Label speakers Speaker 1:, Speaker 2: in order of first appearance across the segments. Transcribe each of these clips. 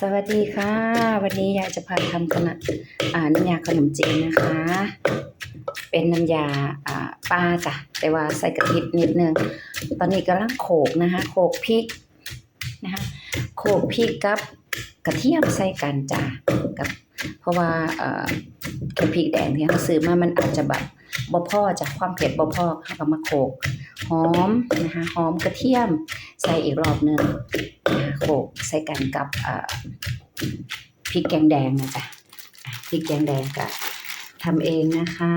Speaker 1: สวัสดีค่ะ วันนี้ยายจะพาทำขนมอ่าน้ำยาขนมจีนนะคะ เป็นน้ำยาปลาจ้ะแต่ว่าใส่กะทินิดนึง ตอนนี้กำลังโขกนะคะ โขกพริกนะคะโขกพริกกับกระเทียมใส่กันจ้ะกับเพราะว่าเอ่อแค่พริกแดงที่เราซื้อมามันอาจจะแบบบ่พอจากความเผ็ดบ่พอเราก็มาโขก หอมนะคะหอมกระเทียมใส่อีกรอบหนึ่งโขกใส่กันกับพริกแกงแดงนะจ๊ะพริกแกงแดงก็ทำเองนะคะ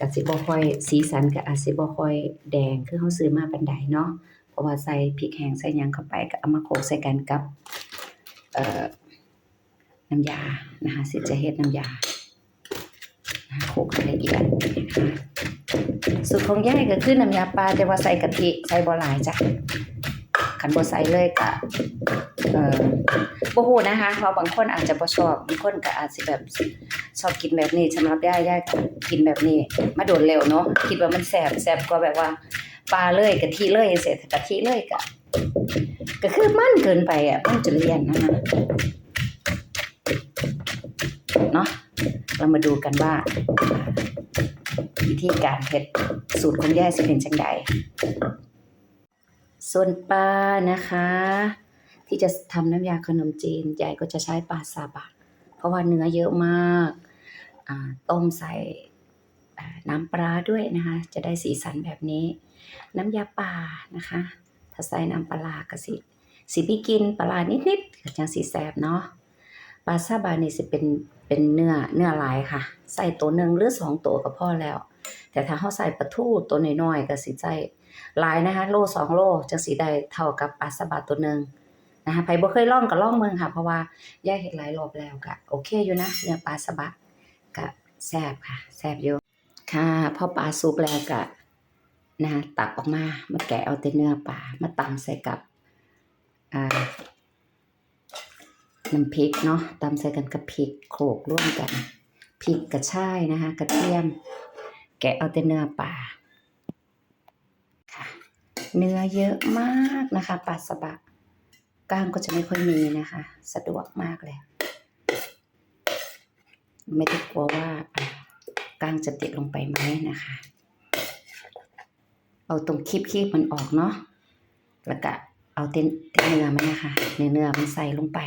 Speaker 1: กสิบ่ค่อยสีสันก็อาสิบ่ค่อยแดงคือเฮาซื้อมาปานใดเนาะเพราะว่าใส่พริกแห้งใส่ยังเข้าไปก็เอามาโขกใส่กันกับน้ำยานะคะสิจะเฮ็ดน้ำยานะะ โขกให้ละเอียดสูตรของยายก็คือน้ำยาปลาแต่ว่าใส่กะทิใส่บ่หลายจ้ะคันบ่ใส่เลยก็เอ่อบ่ฮู้นะคะเพราะบางคนอาจจะบ่ชอบบางคนก็อาจสิแบบชอบกินแบบนี้สำหรับยายยายก็กินแบบนี้ มาโดนแล้วเนาะคิดว่ามันแซ่บแซ่บกว่าแบบว่าปลาเลยกะทิเลยเสร็จกะทิเลยก็ก็คือมันเกินไปอะมันจะเลี่ยนนะคะ เนาะเรามาดูกันว่า วิธีการเฮ็ดสูตรของยายสิเป็นจังใดส่วนปลานะคะ ที่จะทำน้ำยาขนมจีนยายก็จะใช้ปลาซาบะ เพราะว่าเนื้อเยอะมากาต้มใส่น้ำปลาด้วยนะคะ จะได้สีสันแบบนี้ น้ำยาป่านะคะ ถ้าใส่น้ำปลาร้าก็สิ สิพี่กินปลาร้านิดๆก็จังสีแสบเนาะ ปลาซาบะนี่สิเป็นเป็นเนื้อเนื้อลายค่ะ ใส่ตัวหนึ่งหรือสองตัวก็พอแล้ว แต่ถ้าเขาใส่ปลาทูตัวน้อยๆก็สิใส่ลายนะคะ โลสองโลจังสีได้เท่ากับปลาซาบะตัวหนึ่งนะคะใครบ่เคยล่องก็ล่องเมืองค่ะ เพราะว่าย่าเห็นหลายรอบแล้วก็โอเคอยู่นะเนื้อปลาซาบะก็แซ่บค่ะแซ่บอยู่ค่ะพอปลาสุกแล้วก็นะตักออกมามาแกะเอาแต่เนื้อปลามาตำใส่กับอ่า น้ำพริกเนาะตำใส่กันกับพริกโขลกร่วมกันพริกกระชายนะคะ กระเทียม แกะเอาแต่เนื้อปลาค่ะ เนื้อเยอะมากนะคะปลาสบะก้างก็จะไม่ค่อยมีนะคะ สะดวกมากเลย ไม่ต้องกลัวว่าก้างจะติดลงไปไหมนะคะ เอาตรงคีบคีบมันออกเนาะแล้วก็เอาเต้นเต้นเนื้อมันนะคะ เนื้อเนื้อมันใส่ลงไป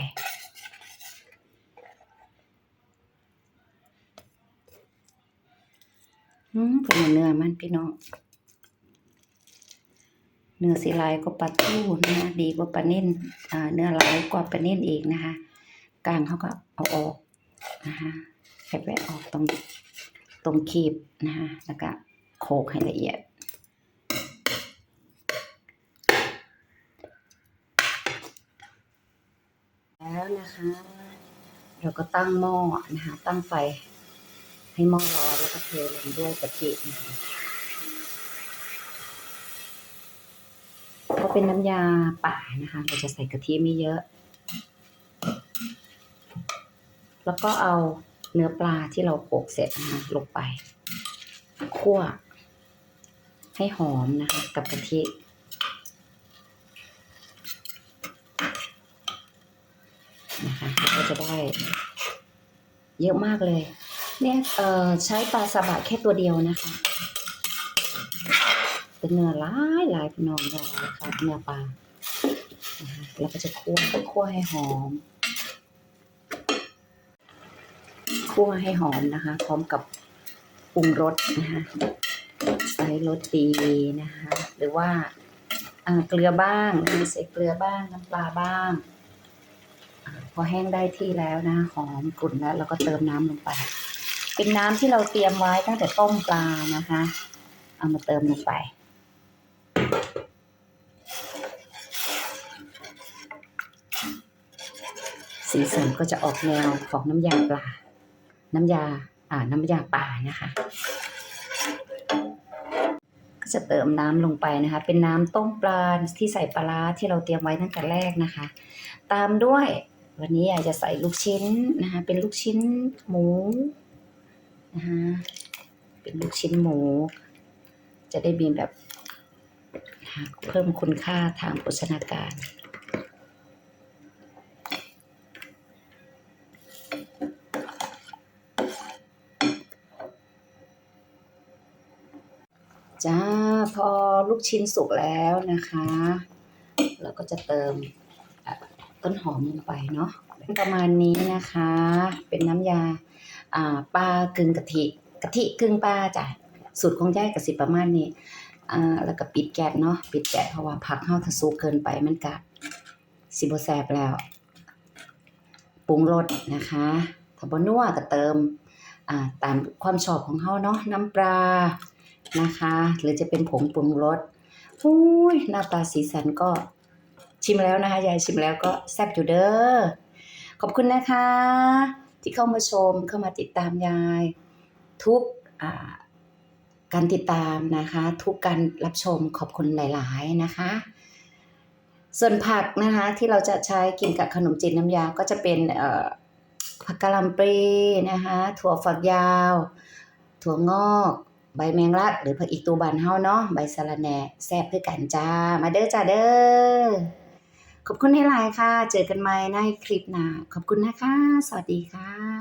Speaker 1: อืมเป็นเนื้อมันพี่น้อง เนื้อสีลายก็ปลาทูนะคะดีกว่าปลาเนิ่นอ่า เนื้อลายกว่าปลาเนิ่นอีกนะคะกลางเขาก็เอาออกนะคะแค่แวะออกตรงตรงคีบนะคะแล้วก็โขกให้ละเอียดแล้วนะคะ เราก็ตั้งหม้อนะคะ ตั้งไฟ ให้หม้อร้อนแล้วก็เทลงด้วยกะทินะคะก็เป็นน้ำยาป่านะคะ เราจะใส่กะทิไม่เยอะ แล้วก็เอาเนื้อปลาที่เราโขกเสร็จนะคะลงไปคั่วให้หอมนะคะ กับกะทินะคะก็จะได้เยอะมากเลย เนี่ยเอ่อใช้ปลาสบะแค่ตัวเดียวนะคะ เป็นเนื้อหลายหลายพี่น้องหลายค่ะเนื้อปลาแล้วก็จะคั่วคั่วให้หอมคั่วให้หอมนะคะ พร้อมกับปรุงรสนะคะใส่รสดีนะคะ หรือว่าอ่าเกลือบ้างมีใส่เกลือบ้างน้ำปลาบ้าง พอแห้งได้ที่แล้วนะหอมกลุ่นแล้วเราก็เติมน้ำลงไป เป็นน้ำที่เราเตรียมไว้ตั้งแต่ต้มปลานะคะ เอามาเติมลงไป สีสันก็จะออกแนวของน้ำยาปลา น้ำยาอ่าน้ำยาป่านะคะ ก็จะเติมน้ำลงไปนะคะ เป็นน้ำต้มปลาที่ใส่ปลาที่เราเตรียมไว้ตั้งแต่แรกนะคะ ตามด้วยวันนี้อยากจะใส่ลูกชิ้นนะคะ เป็นลูกชิ้นหมู นะคะเป็นลูกชิ้นหมู จะได้มีแบบเพิ่มคุณค่าทางโภชนาการ จ้า พอลูกชิ้นสุกแล้วนะคะ เราก็จะเติมต้นหอมลงไปเนาะประมาณนี้นะคะ เป็นน้ำยา ปลากึ่งกะทิกะทิกึ่งปลาจ้ะสูตรของยายกะสิประมาณนี้แล้วก็ปิดแก๊สเนาะปิดแก๊สเพราะว่าผักเฮาถ้าสุกเกินไปมันกะสิบแซบแล้วปรุงรสนะคะถ้าบนัวก็เติมตามความชอบของเฮาเนาะน้ำปลานะคะ หรือจะเป็นผงปรุงรสอุ้ยหน้าตาสีสันก็ชิมแล้วนะคะยายชิมแล้วก็แซ่บอยู่เด้อขอบคุณนะคะ ที่เข้ามาชมเข้ามาติดตามยาย ทุกการติดตามนะคะ ทุกการรับชมขอบคุณหลาย ๆ นะคะ ส่วนผักนะคะที่เราจะใช้กินกับขนมจีนน้ำยาก็จะเป็นผักกะหล่ำปลีนะคะถั่วฝักยาว ถั่วงอกใบแมงลัดหรือผักอีตูบานเฮาเนาะใบสะระแหน่แซ่บคือกันจ้า มาเด้อจ้าเด้อ ขอบคุณในไลน์ค่ะ เจอกันใหม่ในคลิปหน้า ขอบคุณนะคะ สวัสดีค่ะ